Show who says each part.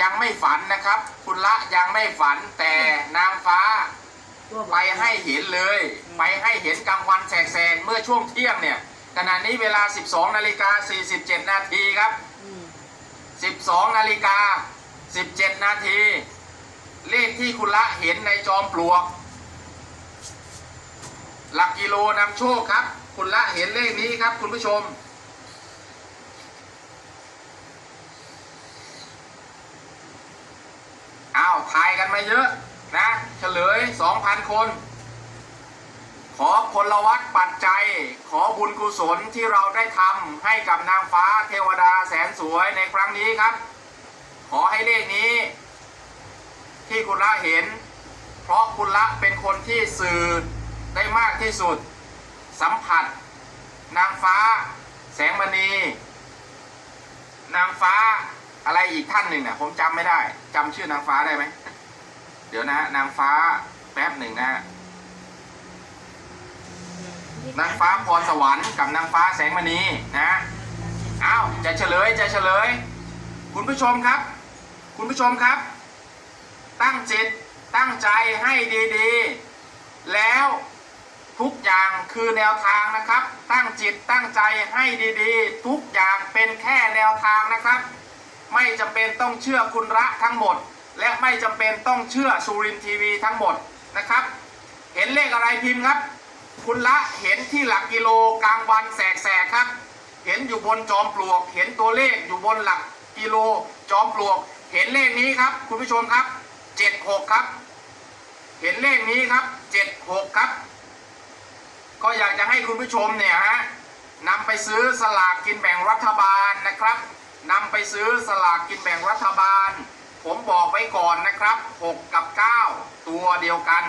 Speaker 1: ยังไม่ฝันนะครับ คุณละยังไม่ฝันแต่นางฟ้า ไปให้เห็นเลย ไปให้เห็นกลางวันแสกๆเมื่อช่วงเที่ยงเนี่ยขณะนี้เวลา 12นาฬิกา47 นาทีครับ
Speaker 2: อืม
Speaker 1: 12นาฬิกา17 นาที เลขที่คุณละเห็นในจอมปลวก หลักกิโลนำโชคครับ คุณละเห็นเลขนี้ครับคุณผู้ชม อ้าว ทายกันมาเยอะนะเฉลย 2,000 คน ขอพลวัตปัจจัย ขอบุญกุศลที่เราได้ทำให้กับนางฟ้าเทวดาแสนสวยในครั้งนี้ครับ ขอให้เลขนี้ ที่คุณละเห็น เพราะคุณละเป็นคนที่สื่อได้มากที่สุด สัมผัส นางฟ้า แสงมณี นางฟ้า อะไรอีกท่านหนึ่งเนี่ยผมจำไม่ได้จำชื่อนางฟ้าได้ไหมเดี๋ยวนะนางฟ้าแป๊บหนึ่งนะนางฟ้าพรสวรรค์กับนางฟ้าแสงมณีนะอ้าวจะเฉลยจะเฉลย คุณผู้ชมครับ คุณผู้ชมครับ ตั้งจิตตั้งใจให้ดีๆ แล้วทุกอย่างคือแนวทางนะครับ ตั้งจิตตั้งใจให้ดีๆ ทุกอย่างเป็นแค่แนวทางนะครับ ไม่จำเป็นต้องเชื่อคุณระทั้งหมด และไม่จำเป็นต้องเชื่อสุรินทีวีทั้งหมดนะครับ เห็นเลขอะไรพิมพ์ครับ คุณละเห็นที่หลักกิโลกลางวันแสกๆครับ เห็นอยู่บนจอมปลวก เห็นตัวเลขอยู่บนหลักกิโลจอมปลวก เห็นเลขนี้ครับ คุณผู้ชมครับ76ครับ เห็นเลขนี้ครับ76ครับ ก็อยากจะให้คุณผู้ชมเนี่ยฮะนำไปซื้อสลากกินแบ่งรัฐบาลนะครับ นำไปซื้อสลากกินแบ่งรัฐบาล ผมบอกไว้ก่อนนะครับ 6 กับ 9 ตัวเดียวกัน